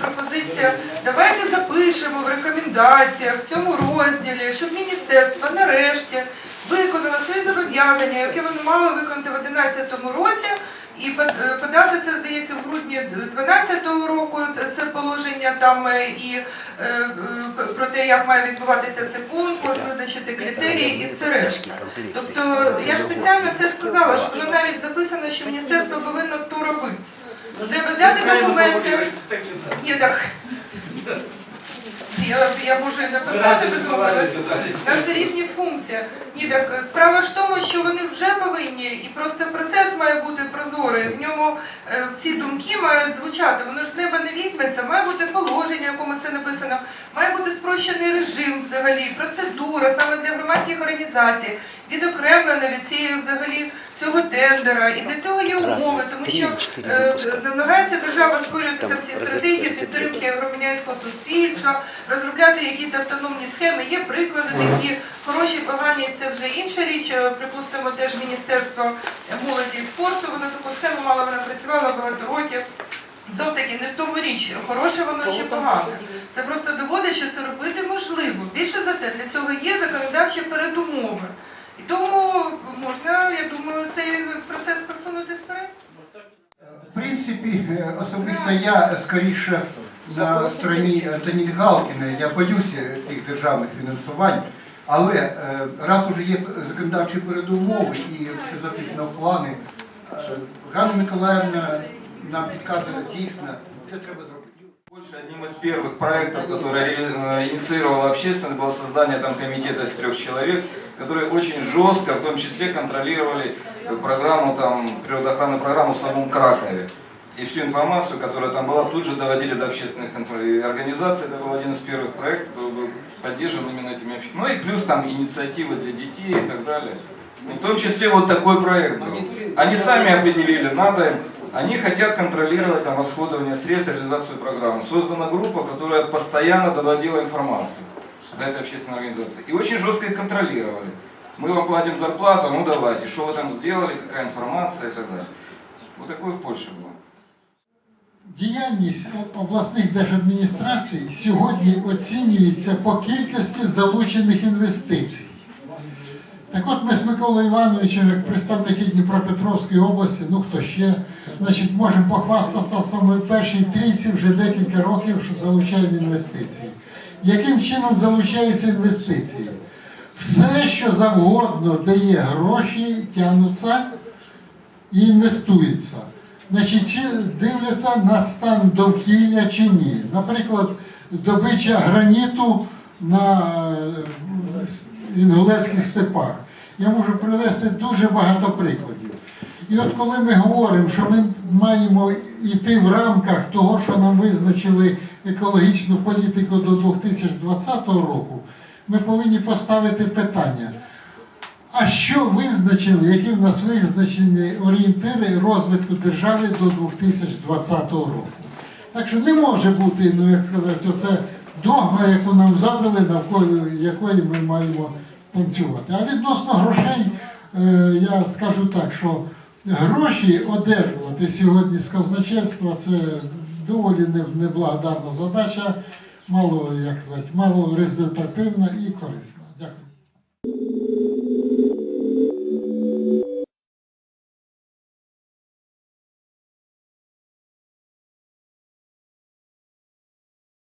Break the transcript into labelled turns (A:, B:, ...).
A: пропозиція. Давайте запишемо в рекомендаціях в цьому розділі, щоб міністерство нарешті виконало свої зобов'язання, які вони мали виконати в 2011 році. І е, подати це, здається, в грудні 2012 року це положення там е, і е, е, про те, як має відбуватися цей конкурс, визначити критерії і все решта. Тобто я ж спеціально це сказала, що воно навіть записано, що міністерство повинно то робити. Взяти документи. Ні, так. Я, я можу і написати безумовно. У нас різні функції. Ні, так справа ж в тому, що вони вже повинні, і просто процес має бути прозорий. В ньому е, ці думки мають звучати. Воно ж з неба не візьметься, має бути положення, в якому це написано, має бути спрощений режим взагалі, процедура саме для громадських організацій, відокремлена від цієї взагалі цього тендера. І для цього є умови, тому що е, намагається держава створювати там ці стратегії підтримки громадянського суспільства, розробляти якісь автономні схеми. Є приклади такі хороші, погані, це вже інша річ. Е, Припустимо, теж Міністерство молоді і спорту. Воно таку схему мало, вона працювала багато років. Знов таки не в тому річ, хороше воно чи погане. Це просто доводить, що це робити можливо. Більше за те, для цього є законодавчі передумови. І тому можна, я думаю, цей процес просунути вперед.
B: В принципі, е, особисто я скоріше на стороні Антоніни Галкіної, я боюся цих державних фінансувань, але е, раз уже є законодавчі передумови і це записано в плани, е, Ганна Миколаївна нам підказує дійсно, це треба зробити.
C: Больше одним из первых проектов, который ре- э, инициировала общественность, было создание там комитета из трех человек, которые очень жестко, в том числе, контролировали э, программу, там, природоохранную программу в самом Кракове. И всю информацию, которая там была, тут же доводили до общественных организаций. Это был один из первых проектов, который был поддержан именно этими общественными. Ну и плюс там инициативы для детей и так далее. И в том числе вот такой проект был. Они сами определили, надо они хотят контролировать там, расходование средств, реализацию программы. Создана группа, которая постоянно доводила информацию до этой общественной организации. И очень жестко их контролировали. Мы вам платим зарплату, ну давайте, что вы там сделали, какая информация и так далее. Вот такое в Польше было.
D: Діяльність обласних держадміністрацій сьогодні оцінюється по кількості залучених інвестицій. Так от ми з Миколою Івановичем, як представники Дніпропетровської області, ну хто ще, значить, можемо похвастатися саме першій трійці вже декілька років, що залучаємо інвестиції. Яким чином залучаються інвестиції? Все, що завгодно дає гроші, тягнуться і інвестуються. Значить, чи дивляться на стан довкілля чи ні. Наприклад, добича граніту на е, інгулецьких степах. Я можу привести дуже багато прикладів. І от коли ми говоримо, що ми маємо йти в рамках того, що нам визначили екологічну політику до 2020 року, ми повинні поставити питання. А що визначили, які в нас визначені орієнтири розвитку держави до 2020 року? Так що не може бути, ну як сказати, оце догма, яку нам задали, навколо якої ми маємо танцювати. А відносно грошей, е, я скажу так, що гроші одержувати сьогодні з казначейства це доволі неблагодарна задача, мало, як сказати, мало результативна і корисна. Дякую.